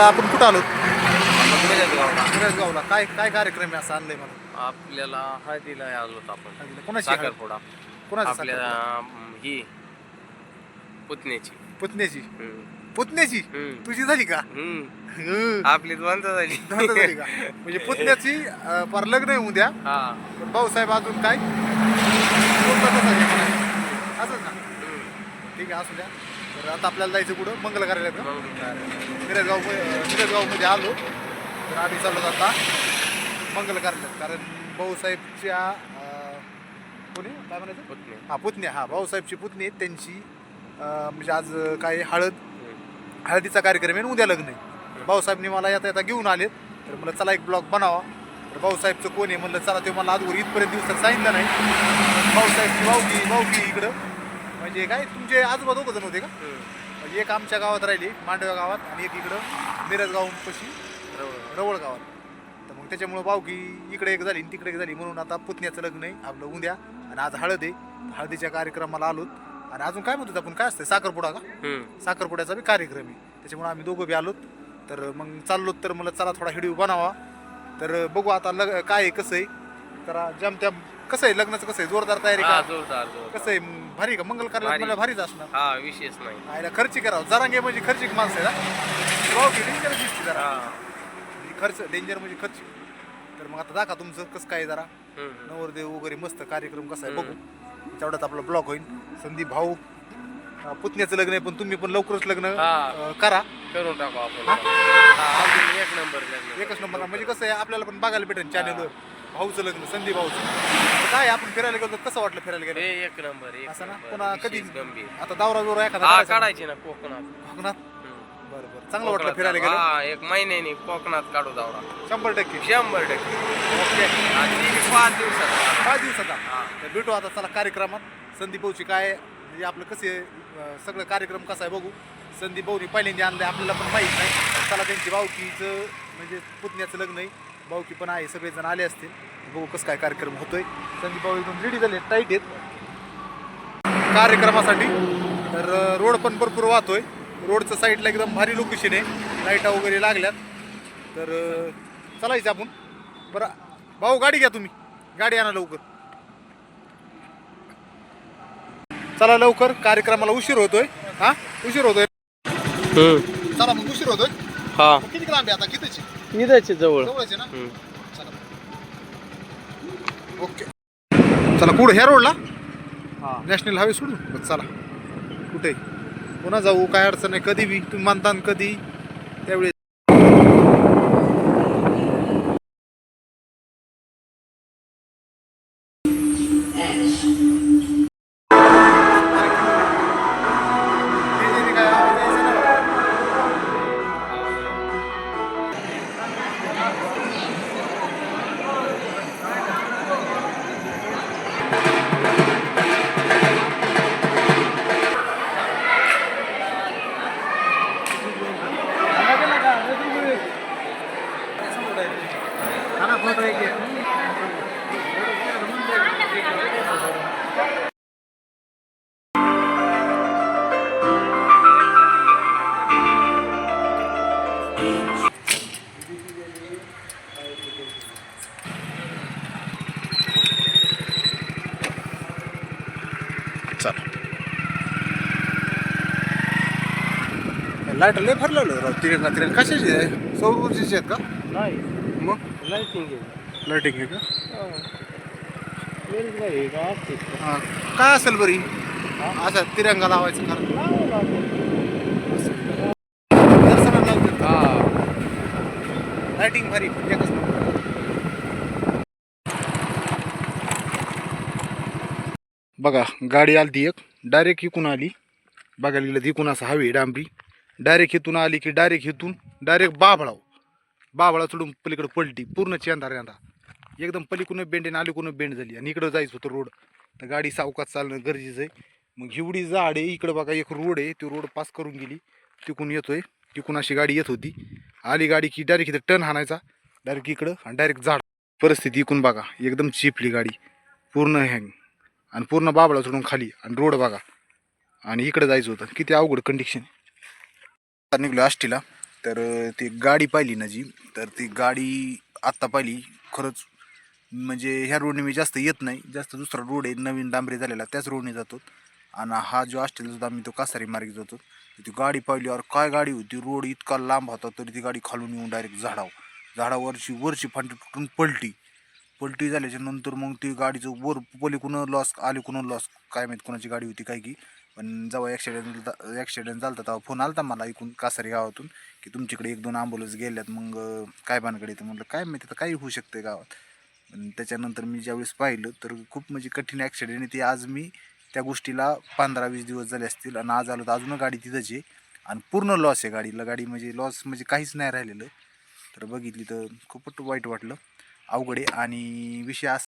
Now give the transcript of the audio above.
आपण कुठं आलो? गावला काय काय कार्यक्रम आहे असं आणलंय मला आपल्याला हळदीला आलो होतो आपण. हळदीला. कोणाची हळद? साखरपुडा. कोणाची आपल्या ही पुतण्याची. पुतण्याची? हम्म. पुतण्याची? हम्म. तुझी झाली का? हम्म. हं. आपली द्वंद्व झाली. का? म्हणजे पुतण्याची अं, पर लग्न आहे उद्या. हा. पण भाऊसाहेब अजून काय? कसा आहे म्हणायचं? असंच ना? हम्म. ठीक आहे असू द्या. तर आता आपल्याला जायचं कुठं? मंगल कार्यालयात? मिरजगाव मिरजगावमध्ये आलो. तर आम्ही चाललो आता मंगल कार्यालयात कारण भाऊसाहेबच्या कोणी? काय म्हणायचं? पुतणी. हा पुतण्या. हा भाऊसाहेबची पुतणी आहे. त्यांची म्हणजे आज काय हळद. हळदीचा कार्यक्रम आहे आणि उद्या लग्न आहे. भाऊसाहेबने मला येता येता घेऊन आले. तर मला चला एक ब्लॉग बनावा. तर भाऊसाहेबचं कोण आहे? म्हणलं चला ते मला आजवर इथपर्यंत दिवसात सांगितलं नाही. भाऊसाहेबची भाऊकी भाऊकी इकडं. म्हणजे काय तुमचे आजोबा दोघं जण होते का. म्हणजे एक आमच्या गावात राहिली मांडव्या गावात आणि एक इकडं मिरज गावापाशी बरोबर. रवळ गावात. तर मग त्याच्यामुळं बावकी इकडे एक झाली आणि तिकडे एक झाली म्हणून आता पुतण्याचं लग्न आहे आपलं उद्या. आणि आज हळद आहे. हळदीच्या कार्यक्रमाला आलोत. आणि अजून काय म्हणतो आपण काय असतं साखरपुडा का. साखरपुड्याचा बी कार्यक्रम आहे. त्याच्यामुळे आम्ही दोघं बी आलोत. तर मग चाललो तर मला चला थोडा व्हिडिओ बनावा. तर बघू आता लग काय आहे कसं आहे. जरा जमत्या कसं आहे लग्नाचं कसं आहे? जोरदार तयारी हा का जोरदार जोरदार. कसं आहे भारी का? मंगल कार्यालय भारी. मला भारीच असणार. हा विशेष नाही. आयला खर्ची करावं. जरांगे म्हणजे खर्चिक माणसं आहे ना? भाऊ की डेंजर दिसते जरा. हा. म्हणजे खर्च डेंजर म्हणजे खर्च. तर मग आता दाखवा तुमचं कसं काय जरा. हम्म. नवरदेव वगैरे मस्त कार्यक्रम कसा आहे. बघू. तेवढाच आपला ब्लॉग होईल संदीप भाऊ अं, पुतण्याचं लग्न आहे पण तुम्ही पण लवकरच लग्न हा. अं, करा. करून टाकू आपण. हा? एक नंबर. एकच नंबर. म्हणजे कसं आहे आपल्याला पण बघायला भेटेल चॅनलवर भाऊचं लग्न संदीप भाऊचं. काय आपण फिरायला गेलो तर कसं वाटलं फिरायला हे गेलं एक नंबर एक असं ना? नंबर. पुन्हा कधी गंभीर. आता दावरा बिवरा एखादा हा काढायचा ना? काढायची ना कोकणात. कोकणात? हम्म. बरं बरं. चांगलं वाटलं कोकणात फिरायला. गेलं? हा एक महिन्याने कोकणात काढू दावडा शंभर टक्के. शंभर टक्के. ओके. हा, ती पाच दिवसात पाच दिवसाचा? हा. तर भेटू आता चला कार्यक्रमात. संदीप भाऊची काय म्हणजे आपलं कसे अं, सगळं कार्यक्रम कसा आहे बघू. संदीप भाऊनी पहिल्यांदा आणलं आपल्याला पण माहीत नाही. चला त्यांची भाऊकीचं म्हणजे पुतण्याचं लग्न आहे. भाऊकी पण आहे सगळेजण आले असतील. बघू कसं काय कार्यक्रम होतोय. संदीप भाऊ एकदम रेडी झाले टाईट आहेत. कार्यक्रमासाठी तर रोड पण भरपूर वाहतोय. रोडचं साईडला एकदम भारी लोकेशन आहे. लाईटा वगैरे लागल्यात. तर चालायचं आपण. बरं भाऊ गाडी घ्या तुम्ही. गाडी आणा लवकर. चला लवकर कार्यक्रमाला उशीर होतोय. हा? उशीर होतोय. चला मग उशीर होतोय. हा. किती लांब आहे आता? कितीची? निघायचे जवळ. जवळच आहे ना? चला. ओके. चला कुठं? ह्या रोडला? नॅशनल हायवे सोडू बरं, चला. कुठे? पुन्हा जाऊ. काय अडचण नाही. कधी बी? तुम्ही म्हणता ना कधी? चला. लाइट लय भरलेलं राव तिरंगा तिरंगा कशाची आहे? सौर ऊर्जेची आहेत का? नाही. मग? लाईटिंग आहे. लाईटिंग आहे का? असते हां. काय असेल बरी? असं तिरंगा लावायचं कारण दर्शनाला हा. लाईटिंग भारी. एकच नंबर बघा गाडी आली एक. डायरेक्ट इकून आली. बघायला गेलं इकून असं हवी डांबरी. डायरेक्ट इथून आली की डायरेक्ट इथून डायरेक्ट बाबळाव. बाबळा चढून पलीकडे पलटी पूर्ण चेंदा रेंदा एकदम पलीकडून बेंड आणि अलीकडून बेंड झाली. आणि इकडं जायचं होतं रोड तर गाडी सावकात चालणं गरजेचं आहे. मग एवढी जाड आहे इकडं बघा एक रोड आहे. ती रोड पास करून गेली. तिकून येतोय. तिकून अशी गाडी येत होती. आली गाडी की डायरेक्ट इथं टर्न हाणायचा. डायरेक्ट इकडं आणि डायरेक्ट झाड. परिस्थिती इकून बघा. एकदम चिपली गाडी. पूर्ण हँग आणि पूर्ण बाबळा सोडून खाली आणि रोड बघा. आणि इकडे जायचं होतं. किती अवघड कंडिशन आता निघलो आष्टीला. तर ती गाडी पाहिली ना जी तर ती गाडी आत्ता पाहिली. खरंच म्हणजे ह्या रोडने मी जास्त येत नाही. जास्त दुसरा रोड आहे नवीन डांबरी झालेला त्याच रोडने जातो. आणि हा जो आष्टीला सुद्धा आम्ही तो कासारी मार्गे जातो. ती गाडी पाहिली. और काय गाडी होती? रोड इतका लांब होता तरी ती गाडी खालून येऊन डायरेक्ट झाडाव झाडावरची वरची फांटी तुटून पलटी. पलटी झाल्याच्यानंतर मग ती गाडीचं वर पलीकडून लॉस अलीकडून लॉस काय माहीत कोणाची गाडी होती काय की. पण जेव्हा ॲक्सिडेंट ॲक्सिडेंट झाला तेव्हा फोन आला होता मला ऐकून कासारी गावातून की तुमच्याकडे एक दोन ॲम्ब्युलन्स गेल्यात मग काय बांधकडे तर म्हटलं काय माहिती आता काही होऊ शकतं गावात. पण त्याच्यानंतर मी ज्यावेळेस पाहिलं तर खूप म्हणजे कठीण ॲक्सिडेंट आहे. ती आज मी त्या गोष्टीला पंधरा वीस दिवस झाले असतील आणि आज आलो तर अजून गाडी तिथंच आहे. आणि पूर्ण लॉस आहे गाडीला. गाडी म्हणजे लॉस म्हणजे काहीच नाही राहिलेलं. तर बघितली तर खूपच वाईट वाटलं. अवघड आहे आणि विषय असा